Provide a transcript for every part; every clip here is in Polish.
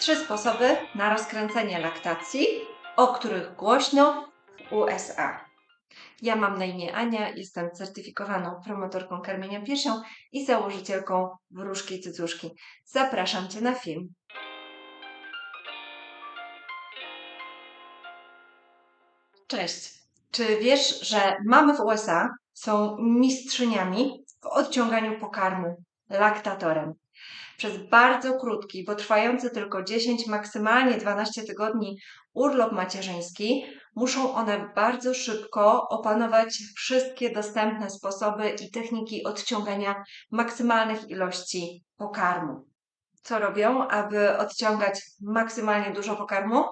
Trzy sposoby na rozkręcenie laktacji, o których głośno w USA. Ja mam na imię Ania, jestem certyfikowaną promotorką karmienia piersią i założycielką Wróżki Cycuszki. Zapraszam Cię na film. Cześć. Czy wiesz, że mamy w USA są mistrzyniami w odciąganiu pokarmu laktatorem? Przez bardzo krótki, bo trwający tylko 10, maksymalnie 12 tygodni urlop macierzyński, muszą one bardzo szybko opanować wszystkie dostępne sposoby i techniki odciągania maksymalnych ilości pokarmu. Co robią, aby odciągać maksymalnie dużo pokarmu?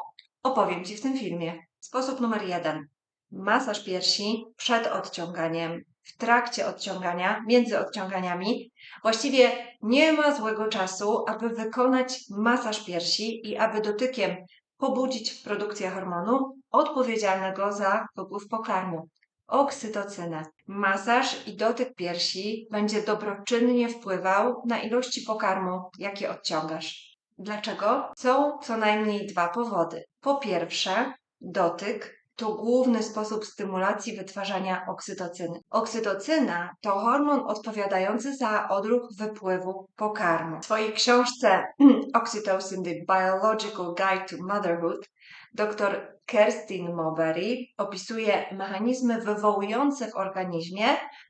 Opowiem Ci w tym filmie. Sposób numer jeden. Masaż piersi przed odciąganiem, w trakcie odciągania, między odciąganiami. Właściwie nie ma złego czasu, aby wykonać masaż piersi i aby dotykiem pobudzić produkcję hormonu odpowiedzialnego za wypływ pokarmu oksytocynę. Masaż i dotyk piersi będzie dobroczynnie wpływał na ilości pokarmu, jakie odciągasz. Dlaczego? Są co najmniej dwa powody. Po pierwsze, dotyk to główny sposób stymulacji wytwarzania oksytocyny. Oksytocyna to hormon odpowiadający za odruch wypływu pokarmu. W swojej książce Oxytocin The Biological Guide to Motherhood dr Kerstin Mowbray opisuje mechanizmy wywołujące w organizmie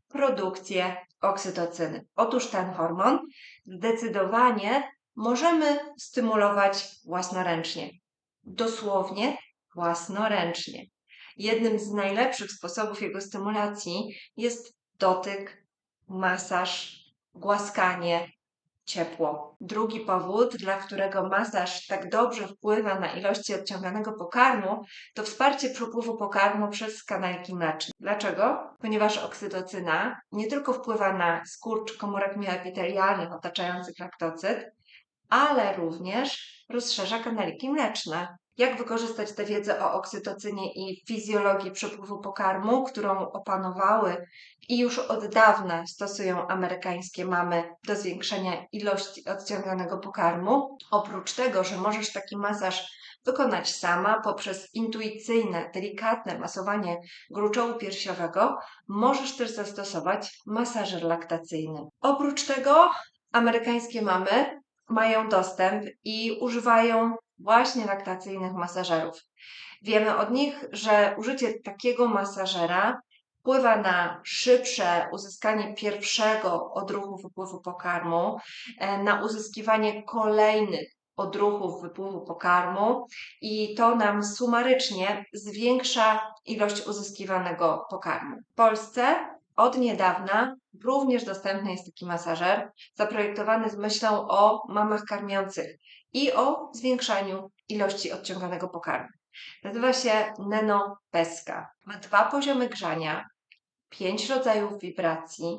produkcję oksytocyny. Otóż ten hormon zdecydowanie możemy stymulować własnoręcznie. Dosłownie własnoręcznie. Jednym z najlepszych sposobów jego stymulacji jest dotyk, masaż, głaskanie, ciepło. Drugi powód, dla którego masaż tak dobrze wpływa na ilości odciąganego pokarmu, to wsparcie przepływu pokarmu przez kanaliki mleczne. Dlaczego? Ponieważ oksytocyna nie tylko wpływa na skurcz komórek mioepitelialnych otaczających laktocyt, ale również rozszerza kanaliki mleczne jak wykorzystać tę wiedzę o oksytocynie i fizjologii przepływu pokarmu, którą opanowały i już od dawna stosują amerykańskie mamy do zwiększenia ilości odciąganego pokarmu. Oprócz tego, że możesz taki masaż wykonać sama poprzez intuicyjne, delikatne masowanie gruczołu piersiowego, możesz też zastosować masażer laktacyjny. Oprócz tego amerykańskie mamy mają dostęp i używają właśnie laktacyjnych masażerów. Wiemy od nich, że użycie takiego masażera wpływa na szybsze uzyskanie pierwszego odruchu wypływu pokarmu, e, na uzyskiwanie kolejnych odruchów wypływu pokarmu i to nam sumarycznie zwiększa ilość uzyskiwanego pokarmu. W Polsce od niedawna również dostępny jest taki masażer zaprojektowany z myślą o mamach karmiących i o zwiększaniu ilości odciąganego pokarmu. Nazywa się Nenopeska. Ma dwa poziomy grzania, pięć rodzajów wibracji,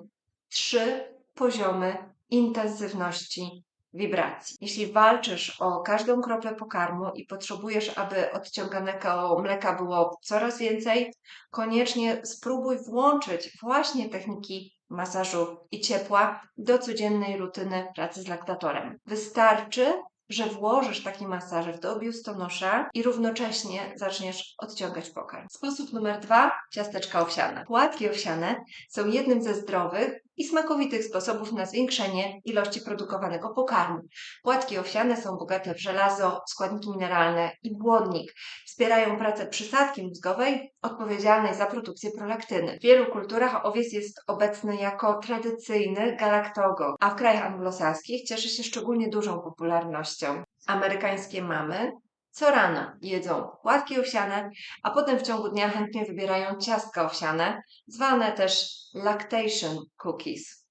trzy poziomy intensywności wibracji. Jeśli walczysz o każdą kroplę pokarmu i potrzebujesz, aby odciąganego mleka było coraz więcej, koniecznie spróbuj włączyć właśnie techniki masażu i ciepła do codziennej rutyny pracy z laktatorem. Wystarczy, że włożysz taki masażer do biustonosza i równocześnie zaczniesz odciągać pokarm. Sposób numer dwa, ciasteczka owsiane. Płatki owsiane są jednym ze zdrowych i smakowitych sposobów na zwiększenie ilości produkowanego pokarmu. Płatki owsiane są bogate w żelazo, składniki mineralne i błonnik. Wspierają pracę przysadki mózgowej odpowiedzialnej za produkcję prolaktyny. W wielu kulturach owiec jest obecny jako tradycyjny galaktogo, a w krajach anglosaskich cieszy się szczególnie dużą popularnością. Amerykańskie mamy co rano jedzą płatki owsiane, a potem w ciągu dnia chętnie wybierają ciastka owsiane, zwane też lactation cookies.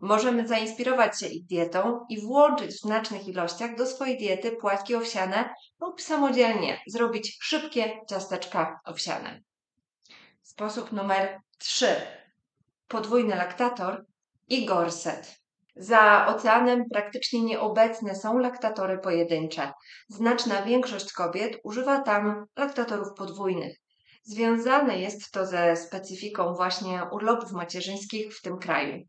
Możemy zainspirować się ich dietą i włączyć w znacznych ilościach do swojej diety płatki owsiane lub samodzielnie zrobić szybkie ciasteczka owsiane. Sposób numer 3. Podwójny laktator i gorset. Za oceanem praktycznie nieobecne są laktatory pojedyncze. Znaczna większość kobiet używa tam laktatorów podwójnych. Związane jest to ze specyfiką właśnie urlopów macierzyńskich w tym kraju.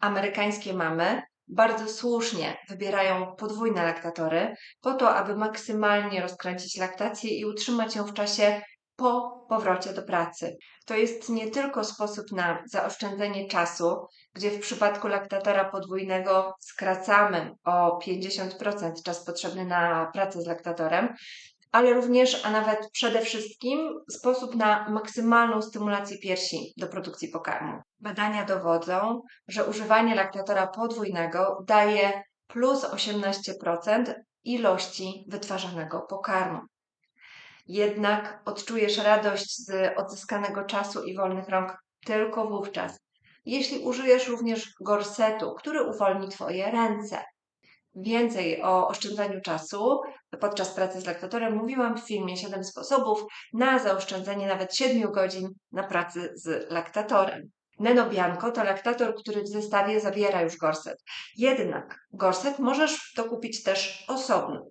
Amerykańskie mamy bardzo słusznie wybierają podwójne laktatory po to, aby maksymalnie rozkręcić laktację i utrzymać ją w czasie po powrocie do pracy. To jest nie tylko sposób na zaoszczędzenie czasu, gdzie w przypadku laktatora podwójnego skracamy o 50% czas potrzebny na pracę z laktatorem, ale również, a nawet przede wszystkim, sposób na maksymalną stymulację piersi do produkcji pokarmu. Badania dowodzą, że używanie laktatora podwójnego daje plus 18% ilości wytwarzanego pokarmu. Jednak odczujesz radość z odzyskanego czasu i wolnych rąk tylko wówczas, jeśli użyjesz również gorsetu, który uwolni Twoje ręce. Więcej o oszczędzaniu czasu podczas pracy z laktatorem mówiłam w filmie 7 sposobów na zaoszczędzenie nawet 7 godzin na pracy z laktatorem. Neno Bianco to laktator, który w zestawie zawiera już gorset. Jednak gorset możesz dokupić też osobno.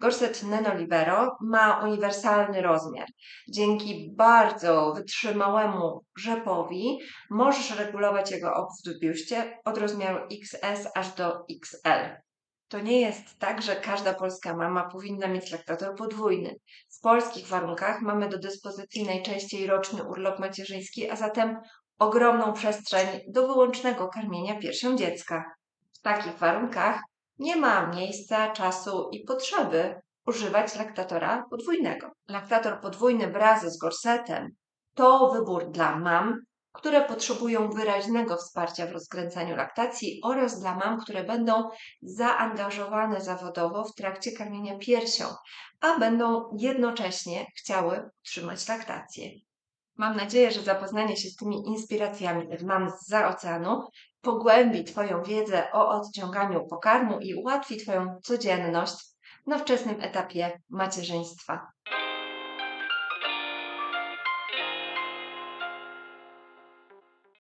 Gorset Neno Libero ma uniwersalny rozmiar. Dzięki bardzo wytrzymałemu rzepowi możesz regulować jego obwód w biuście od rozmiaru XS aż do XL. To nie jest tak, że każda polska mama powinna mieć laktator podwójny. W polskich warunkach mamy do dyspozycji najczęściej roczny urlop macierzyński, a zatem ogromną przestrzeń do wyłącznego karmienia piersią dziecka. W takich warunkach nie ma miejsca, czasu i potrzeby używać laktatora podwójnego. Laktator podwójny wraz z gorsetem to wybór dla mam, które potrzebują wyraźnego wsparcia w rozkręcaniu laktacji oraz dla mam, które będą zaangażowane zawodowo w trakcie karmienia piersią, a będą jednocześnie chciały utrzymać laktację. Mam nadzieję, że zapoznanie się z tymi inspiracjami mam z oceanu pogłębi Twoją wiedzę o odciąganiu pokarmu i ułatwi Twoją codzienność na wczesnym etapie macierzyństwa.